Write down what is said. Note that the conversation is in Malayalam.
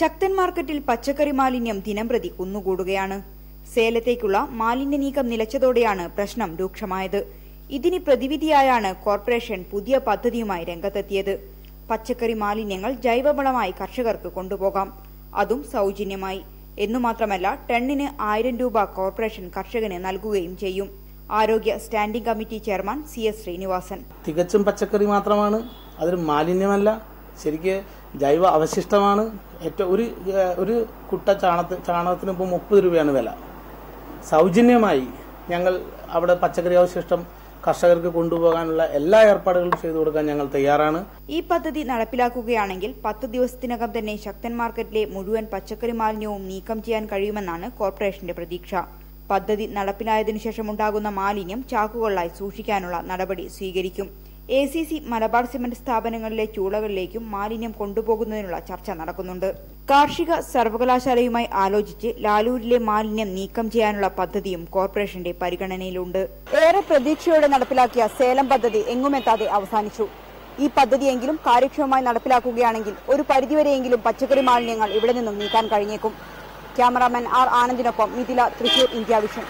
ശക്തൻ മാർക്കറ്റിൽ പച്ചക്കറി മാലിന്യം ദിനംപ്രതി കുന്നുകൂടുകയാണ്. സേലത്തേക്കുള്ള മാലിന്യ നീക്കം നിലച്ചതോടെയാണ് പ്രശ്നം രൂക്ഷമായത്. ഇതിന് പ്രതിവിധിയായാണ് കോർപ്പറേഷൻ പുതിയ പദ്ധതിയുമായി രംഗത്തെത്തിയത്. പച്ചക്കറി മാലിന്യങ്ങൾ ജൈവവളമായി കർഷകർക്ക് കൊണ്ടുപോകാം. അതും സൗജന്യമായി. എന്നു മാത്രമല്ല ടണ്ണിന് ആയിരം രൂപ കോർപ്പറേഷൻ കർഷകന് നൽകുകയും ചെയ്യും. ആരോഗ്യ standing committee chairman C S Sreenivasan. തികച്ചും പച്ചക്കറി മാത്രമാണ്. അതൊരു മാലിന്യമല്ല. ശരിക്ക് ജൈവ അവശിഷ്ടമാണ്. ഏറ്റവും ഒരു ഒരു കുട്ട ചാണത്ത് ചാണകത്തിന് ഇപ്പോൾ മുപ്പത് രൂപയാണ് വില. സൗജന്യമായി ഞങ്ങൾ അവിടെ പച്ചക്കറി അവശിഷ്ടം കർഷകർക്ക് കൊണ്ടുപോകാനുള്ള എല്ലാ ഏർപ്പാടുകളും ചെയ്തു കൊടുക്കാൻ ഞങ്ങൾ തയ്യാറാണ്. ഈ പദ്ധതി നടപ്പിലാക്കുകയാണെങ്കിൽ പത്ത് ദിവസത്തിനകം തന്നെ ശക്തൻ മാർക്കറ്റിലെ മുഴുവൻ പച്ചക്കറി മാലിന്യവും നീക്കം ചെയ്യാൻ കഴിയുമെന്നാണ് കോർപ്പറേഷന്റെ പ്രതീക്ഷ. പദ്ധതി നടപ്പിലായതിനു ശേഷം ഉണ്ടാകുന്ന മാലിന്യം ചാക്കുകളിലായി സൂക്ഷിക്കാനുള്ള നടപടി സ്വീകരിക്കും. A C C Malabar cement സ്ഥാപനങ്ങളിലെ ചൂളകളിലേക്കും മാലിന്യം കൊണ്ടുപോകുന്നതിനുള്ള ചർച്ച നടക്കുന്നുണ്ട്. കാർഷിക സർവകലാശാലയുമായി ആലോചിച്ച് ലാലൂരിലെ മാലിന്യം നീക്കം ചെയ്യാനുള്ള പദ്ധതിയും കോർപ്പറേഷന്റെ പരിഗണനയിലുണ്ട്. ഏറെ പ്രതീക്ഷയോടെ നടപ്പിലാക്കിയ സേലം പദ്ധതി എങ്ങുമെത്താതെ അവസാനിച്ചു. ഈ പദ്ധതിയെങ്കിലും കാര്യക്ഷമമായി നടപ്പിലാക്കുകയാണെങ്കിൽ ഒരു പരിധിവരെയെങ്കിലും പച്ചക്കറി മാലിന്യങ്ങൾ ഇവിടെ നിന്നും നീക്കാൻ കഴിഞ്ഞേക്കും. ക്യാമറാമാൻ ആർ ആനന്ദിനൊപ്പം മിഥില തൃശൂർ ഇന്ത്യ വിഷൻ.